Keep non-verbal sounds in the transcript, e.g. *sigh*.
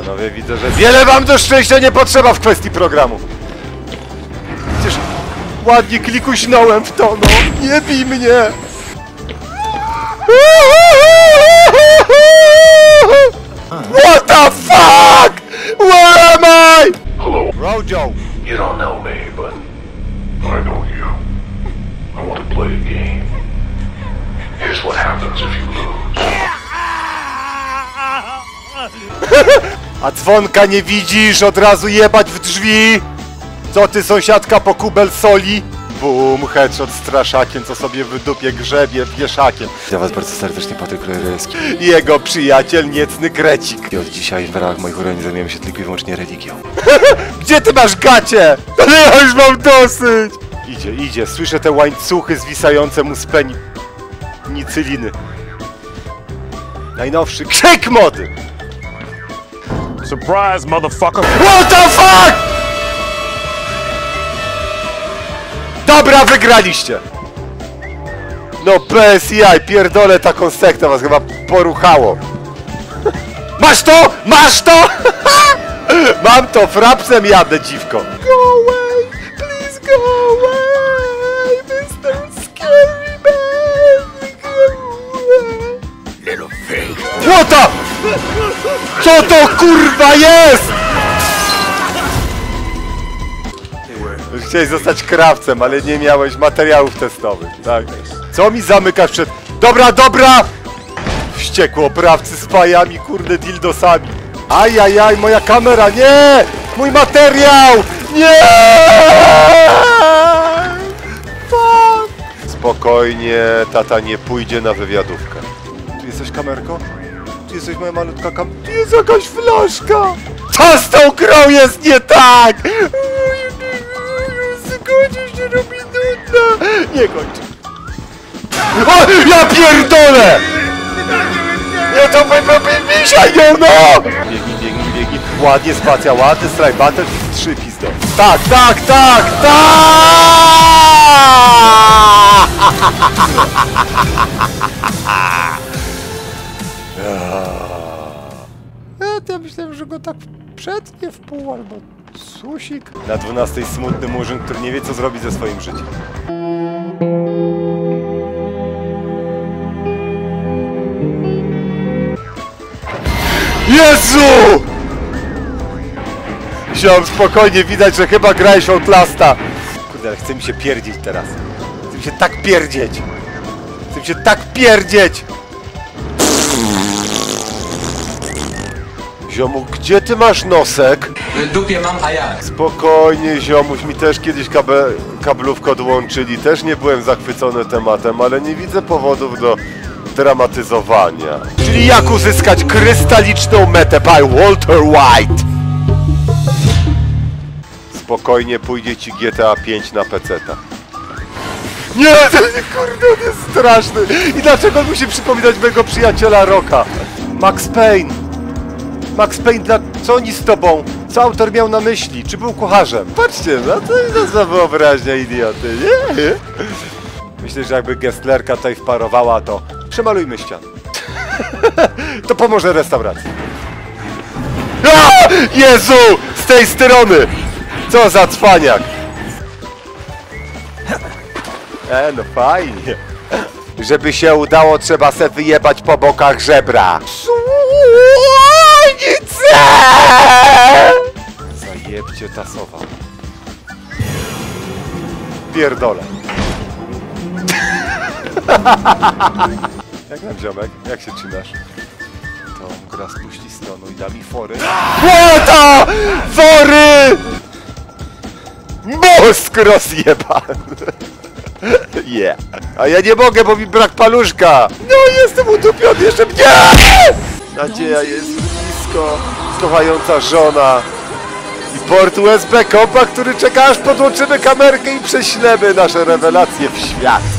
Panowie, widzę, że wiele wam do szczęścia nie potrzeba w kwestii programu. Przecież ładnie klikuśnąłem w to, no. Nie bij mnie. What the fuck? Where am I? Hello. Rojo. You don't know me, but I know you. I want to play a game. Here's what happens if you lose. *laughs* A dzwonka nie widzisz? Od razu jebać w drzwi! Co ty, sąsiadka, po kubel soli? Bum, headshot straszakiem, co sobie w dupie grzebie wieszakiem. Witam was bardzo serdecznie, Patryk Rejrejski. I Jego przyjaciel, niecny krecik. I od dzisiaj w ramach moich urodzin zajmujemy się tylko i wyłącznie religią. *laughs* Gdzie ty masz gacie? Ale *laughs* ja już mam dosyć! Idzie, idzie, słyszę te łańcuchy zwisające mu z peni... Nicyliny. Najnowszy krzyk mody! Surprise, motherfucker! What the fuck? Dobra, wygraliście! No bez jaj, pierdolę taką sektę, was chyba poruchało. *laughs* Masz to? Masz to? *laughs* Mam to, frapsem jadę, dziwko. Go Co to kurwa jest? Chciałeś zostać krawcem, ale nie miałeś materiałów testowych, tak? Co mi zamykasz przed... Dobra, dobra! Wściekło oprawcy z pajami, kurde, dildosami. Ajajaj, moja kamera, nie! Mój materiał! Nie! Fuck! Spokojnie, tata nie pójdzie na wywiadówkę. Tu jesteś kamerko? Tu jesteś moja malutka kam... Tu jest jakaś flaszka! Co z tą grą jest nie tak? Skończy się robi nudna! Nie kończy. O, ja pierdolę! Nie to by misianiu, no! Biegnij, biegnij, biegnij. Ładnie spacja, ładny strike, battle, trzy pizdo. Tak, tak, tak, tak! *laughs* Myślałem, że go tak przetnie w pół albo susik. Na 12 smutny murzyn, który nie wie co zrobić ze swoim życiem. Jezu! Ziom, spokojnie, widać, że chyba grałeś Outlasta. Kurde, ale chce mi się pierdzieć teraz. Chce mi się tak pierdzieć. Chce mi się tak pierdzieć! Ziomu, gdzie ty masz nosek? W dupie mam, a jak? Spokojnie, ziomuś, mi też kiedyś kabe, kablówkę odłączyli. Też nie byłem zachwycony tematem, ale nie widzę powodów do dramatyzowania. Czyli jak uzyskać krystaliczną metę by Walter White? Spokojnie pójdzie ci GTA 5 na PC-ta. Nie, to nie, kurde, on jest straszny. I dlaczego on musi przypominać mojego przyjaciela Roka? Max Payne. Max Payne, dla... co oni z tobą? Co autor miał na myśli? Czy był kucharzem? Patrzcie, no to jest za wyobraźnia idioty, nie? Myślę, że jakby Gesslerka tutaj wparowała, to przemalujmy ścian. *laughs* to pomoże restauracji. A! Jezu! Z tej strony! Co za cwaniak! E, no fajnie. Żeby się udało, trzeba se wyjebać po bokach żebra. Zajebcie tasowa. Pierdolę. *laughs* Jak tam ziomek? Jak się trzymasz? To gra spuści stonu i da mi fory. Błota! Fory! Mózg rozjebany. *laughs* Yeah. A ja nie mogę, bo mi brak paluszka. No, jestem utopiony jeszcze mnie. Nadzieja jest blisko. Kochająca żona. Port USB kompa, który czeka aż podłączymy kamerkę i prześlemy nasze rewelacje w świat.